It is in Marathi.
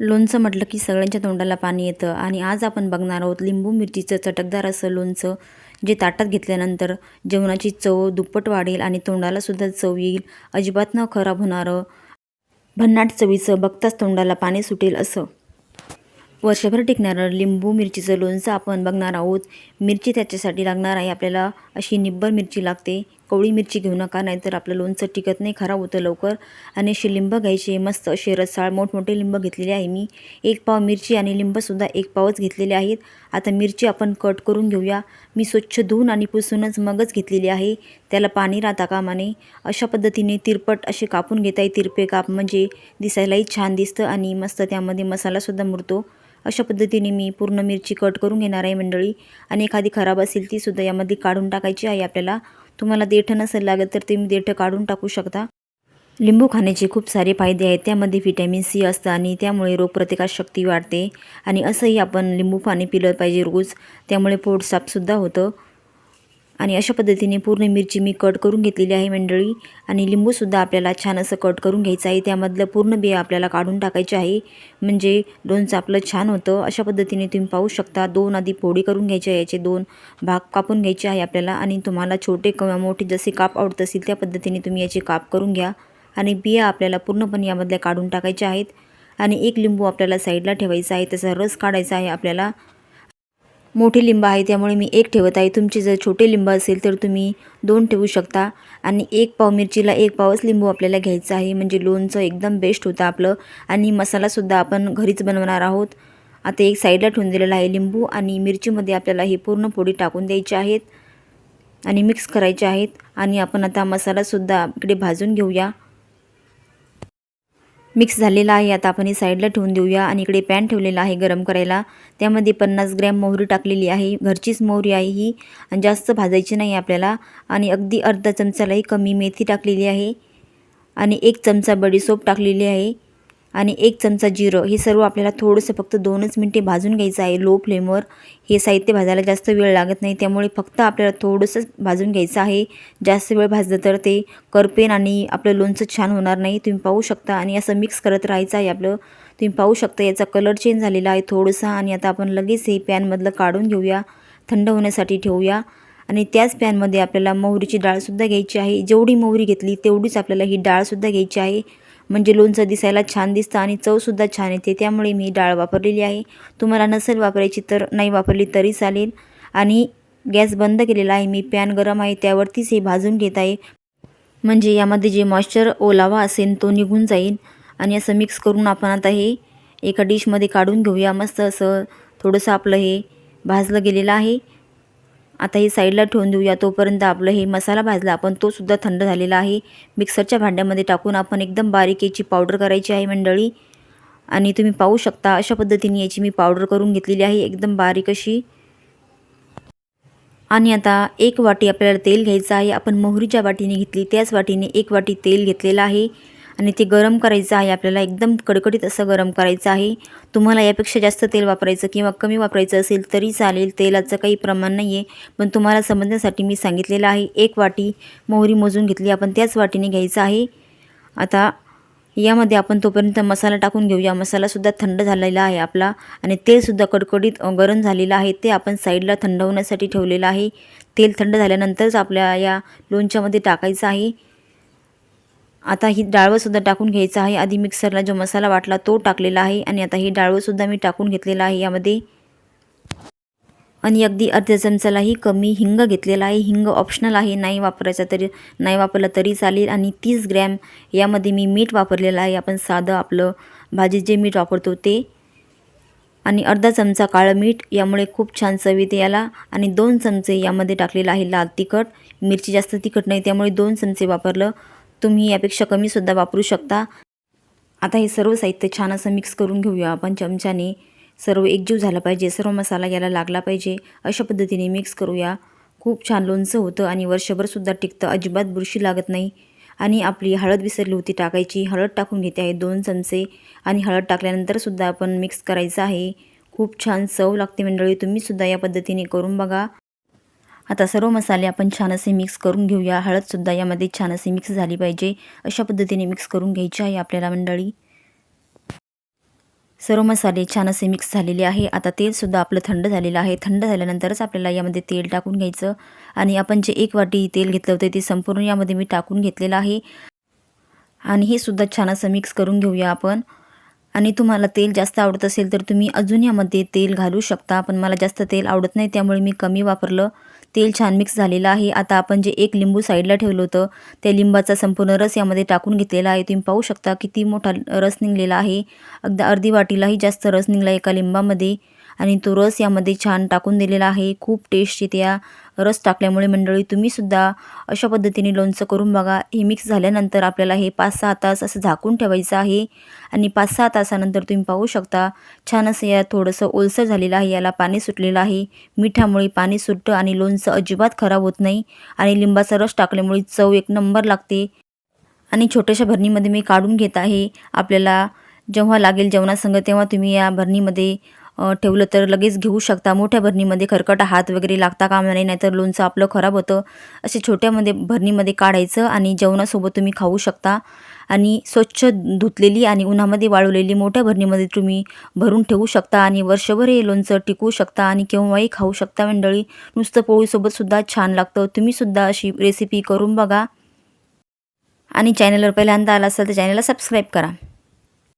लोणचं म्हटलं की सगळ्यांच्या तोंडाला पाणी येतं. आणि आज आपण बघणार आहोत लिंबू मिरचीचं चटकदार असं लोणचं जे ताटात घेतल्यानंतर जेवणाची चव दुप्पट वाढेल आणि तोंडालासुद्धा चव येईल. अजिबात न खराब होणारं भन्नाट चवीचं बघताच तोंडाला पाणी सुटेल असं. वर्षभर टिकणारं लिंबू मिरचीचं लोणचं आपण बघणार आहोत. मिरची त्याच्यासाठी लागणार आहे आपल्याला अशी निब्बर मिरची लागते. कवळी मिरची घेऊ नका नाहीतर आपलं लोणचं टिकत नाही खराब होतं लवकर. आणि असे लिंब घ्यायचे मस्त असे रसाळ मोठमोठे लिंब घेतलेले आहे मी. एक पाव मिरची आणि लिंबसुद्धा एक पावच घेतलेले आहेत. आता मिरची आपण कट करून घेऊया. मी स्वच्छ धुवून आणि पुसूनच मगच घेतलेली आहे. त्याला पाणी राहता कामा नये अशा पद्धतीने तिरपट असे कापून घेता येईल. तिरपे काप म्हणजे दिसायलाही छान दिसतं आणि मस्त त्यामध्ये मसालासुद्धा मुरतो. अशा पद्धतीने मी पूर्ण मिरची कट करून घेणार आहे मंडळी. आणि एखादी खराब असेल तीसुद्धा यामध्ये काढून टाकायची आहे आपल्याला. तुम्हाला देठं नसेल लागत तर तुम्ही देठं काढून टाकू शकता. लिंबू खाण्याचे खूप सारे फायदे आहेत. त्यामध्ये व्हिटॅमिन सी असतं आणि त्यामुळे रोगप्रतिकारशक्ती वाढते. आणि असंही आपण लिंबू पाणी पिलं पाहिजे रोज. त्यामुळे पोट साफसुद्धा होतं. आणि अशा पद्धतीने पूर्ण मिरची मी कट करून घेतलेली आहे मंडळी. आणि लिंबूसुद्धा आपल्याला छान असं कट करून घ्यायचं आहे. त्यामधलं पूर्ण बिया आपल्याला काढून टाकायचे आहे. म्हणजे लोणचं आपलं छान होतं. अशा पद्धतीने तुम्ही पाहू शकता. दोन आधी पोळी करून घ्यायचे आहे. याचे दोन भाग कापून घ्यायचे आहे आपल्याला. आणि तुम्हाला छोटे किंवा मोठे जसे काप आवडत असतील त्या पद्धतीने तुम्ही याचे काप करून घ्या. आणि बिया आपल्याला पूर्णपणे यामधल्या काढून टाकायच्या आहेत. आणि एक लिंबू आपल्याला साईडला ठेवायचा आहे. त्याचा रस काढायचा आहे आपल्याला. मोठे लिंब आहे त्यामुळे मी एक ठेवत आहे. तुमचे जर छोटे लिंब असेल तर तुम्ही दोन ठेवू शकता. आणि एक पाव मिरचीला एक पावच लिंबू आपल्याला घ्यायचं आहे. म्हणजे लोणचं एकदम बेस्ट होतं आपलं. आणि मसालासुद्धा आपण घरीच बनवणार आहोत. आता एक साईडला ठेवून दिलेला आहे लिंबू. आणि मिरचीमध्ये आपल्याला हे पूर्ण पोळी टाकून द्यायची आहेत. आणि मिक्स करायचे आहेत. आणि आपण आता मसालासुद्धा इकडे भाजून घेऊया. मिक्स झालेला आहे. आता आपण हे साईडला ठेवून देऊया आणि इकडे पॅन ठेवलेला आहे गरम करायला. त्यामध्ये पन्नास ग्रॅम मोहरी टाकलेली आहे. घरचीच मोहरी आहे ही आणि जास्त भाजायची नाही आपल्याला. आणि अगदी अर्धा चमचालाही कमी मेथी टाकलेली आहे. आणि एक चमचा बडीसोप टाकलेली आहे. आणि एक चमचा जिरं हे सर्व आपल्याला थोडंसं फक्त दोनच मिनटे भाजून घ्यायचं आहे लो फ्लेमवर हे साहित्य भाजायला जास्त वेळ लागत नाही त्यामुळे फक्त आपल्याला थोडंसं भाजून घ्यायचं आहे. जास्त वेळ भाजलं तर ते करपेन आणि आपलं लोणचं छान होणार नाही. तुम्ही पाहू शकता आणि असं मिक्स करत राहायचं आहे आपलं. तुम्ही पाहू शकता याचा कलर चेंज झालेला आहे थोडंसं आणि आता आपण लगेच हे पॅनमधलं काढून घेऊया. थंड होण्यासाठी ठेवूया. आणि त्याच पॅनमध्ये आपल्याला मोहरीची डाळसुद्धा घ्यायची आहे. जेवढी मोहरी घेतली तेवढीच आपल्याला ही डाळसुद्धा घ्यायची आहे. म्हणजे लोणचं दिसायला छान दिसतं आणि चवसुद्धा छान येते. त्यामुळे मी डाळ वापरलेली आहे. तुम्हाला नसेल वापरायची तर नाही वापरली तरी चालेल. आणि गॅस बंद केलेला आहे. मी पॅन गरम आहे. त्यावरतीच हे भाजून घेत आहे. म्हणजे यामध्ये जे मॉइश्चर ओलावा असेल तो निघून जाईल. आणि असं मिक्स करून आपण आता हे एका डिशमध्ये काढून घेऊया. मस्त असं थोडंसं आपलं हे भाजलं गेलेलं आहे. आता हे साईडला ठेवून देऊया. तोपर्यंत आपलं हे मसाला भाजला आपण तो सुद्धा थंड झालेला आहे. मिक्सरच्या भांड्यामध्ये टाकून आपण एकदम बारीक याची पावडर करायची आहे मंडळी. आणि तुम्ही पाहू शकता अशा पद्धतीने याची मी पावडर करून घेतलेली आहे एकदम बारीक अशी. आणि आता एक वाटी आपल्याला तेल घ्यायचं आहे. आपण मोहरीच्या वाटीने घेतली त्याच वाटीने एक वाटी तेल घेतलेलं आहे. आणि ते गरम करायचं आहे. आपल्याला एकदम कडकडीत असं गरम करायचं आहे. तुम्हाला यापेक्षा जास्त तेल वापरायचं किंवा कमी वापरायचं असेल तरी चालेल. तेलाचं काही प्रमाण नाही आहे पण तुम्हाला समजण्यासाठी मी सांगितलेलं आहे. एक वाटी मोहरी मोजून घेतली. आपण त्याच वाटीने घ्यायचं आहे. आता यामध्ये आपण तोपर्यंत मसाला टाकून घेऊया मसालासुद्धा थंड झालेला आहे आपला. आणि तेलसुद्धा कडकडीत गरम झालेलं आहे. ते आपण साईडला थंड होण्यासाठी ठेवलेलं आहे. तेल थंड झाल्यानंतरच आपल्या या लोणच्यामध्ये टाकायचं आहे. आता ही डाळवंसुद्धा टाकून घ्यायचं आहे. आधी मिक्सरला जो मसाला वाटला तो टाकलेला आहे आणि आता ही डाळवंसुद्धा मी टाकून घेतलेला आहे यामध्ये. आणि अगदी अर्ध्या चमचालाही कमी हिंग घेतलेला आहे. हिंग ऑप्शनल आहे. नाही वापरायचा तरी नाही वापरला तरी चालेल. आणि तीस ग्रॅम यामध्ये मी मीठ वापरलेलं आहे. आपण साधं आपलं भाजीत जे मीठ वापरतो ते. आणि अर्धा चमचा काळं मीठ यामुळे खूप छान चव येते याला. आणि दोन चमचे यामध्ये टाकलेलं आहे लाल तिखट. मिरची जास्त तिखट नाही त्यामुळे दोन चमचे वापरलं. तुम्ही यापेक्षा कमीसुद्धा वापरू शकता. आता हे सर्व साहित्य छान असं मिक्स करून घेऊया. आपण चमच्याने सर्व एकजीव झाला पाहिजे. सर्व मसाला याला लागला पाहिजे. अशा पद्धतीने मिक्स करूया. खूप छान लोणचं होतं आणि वर्षभरसुद्धा टिकतं. अजिबात बुरशी लागत नाही. आणि आपली हळद विसरली होती टाकायची. हळद टाकून घेते आहे दोन चमचे. आणि हळद टाकल्यानंतरसुद्धा आपण मिक्स करायचं आहे. खूप छान चव लागते मंडळी. तुम्हीसुद्धा या पद्धतीने करून बघा. आता सर्व मसाले आपण छान असे मिक्स करून घेऊया. हळदसुद्धा यामध्ये छान असे मिक्स झाली पाहिजे. अशा पद्धतीने मिक्स करून घ्यायची आहे आपल्याला मंडळी. सर्व मसाले छान असे मिक्स झालेले आहे. आता तेलसुद्धा आपलं थंड झालेलं आहे. थंड झाल्यानंतरच आपल्याला यामध्ये तेल टाकून घ्यायचं. आणि आपण जे एक वाटी तेल घेतलं होतं ते संपूर्ण यामध्ये मी टाकून घेतलेलं आहे. आणि हे सुद्धा छान असं मिक्स करून घेऊया आपण. आणि तुम्हाला तेल जास्त आवडत असेल तर तुम्ही अजून यामध्ये तेल घालू शकता. पण मला जास्त तेल आवडत नाही त्यामुळे मी कमी वापरलं. तेल छान मिक्स झालेलं आहे. आता आपण जे एक लिंबू साईडला ठेवलं होतं त्या लिंबाचा संपूर्ण रस यामध्ये टाकून घेतलेला आहे. तुम्ही पाहू शकता किती मोठा रस निघलेला आहे. अगदी अर्धी वाटीलाही जास्त रस निघला एका लिंबामध्ये. आणि तो रस यामध्ये छान टाकून दिलेला आहे. खूप टेस्ट येते या रस टाकल्यामुळे मंडळी तुम्हीसुद्धा अशा पद्धतीने लोणचं करून बघा. हे मिक्स झाल्यानंतर आपल्याला हे पाच सहा तास असं झाकून ठेवायचं आहे. आणि पाच सहा तासानंतर तुम्ही पाहू शकता छान असं या थोडंसं ओलसर झालेलं आहे. याला पाणी सुटलेलं आहे. मिठामुळे पाणी सुटतं आणि लोणचं अजिबात खराब होत नाही. आणि लिंबाचा रस टाकल्यामुळे चव एक नंबर लागते. आणि छोट्याशा भरणीमध्ये मी काढून घेत आहे. आपल्याला जेव्हा लागेल जेवणासंग तेव्हा तुम्ही या भरणीमध्ये ठेवलं तर लगेच घेऊ शकता. मोठ्या भरणीमध्ये खरकटा हात वगैरे लागता कामा नाही नाहीतर लोणचं आपलं खराब होतं. असे छोट्यामध्ये भरणीमध्ये काढायचं आणि जेवणासोबत तुम्ही खाऊ शकता. आणि स्वच्छ धुतलेली आणि उन्हामध्ये वाळवलेली मोठ्या भरणीमध्ये तुम्ही भरून ठेवू शकता आणि वर्षभर हे लोणचं टिकवू शकता आणि केव्हाही खाऊ शकता मंडळी. नुसतं पोळीसोबतसुद्धा छान लागतं. तुम्हीसुद्धा अशी रेसिपी करून बघा. आणि चॅनलवर पहिल्यांदा आला असेल तर चॅनलला सबस्क्राईब करा.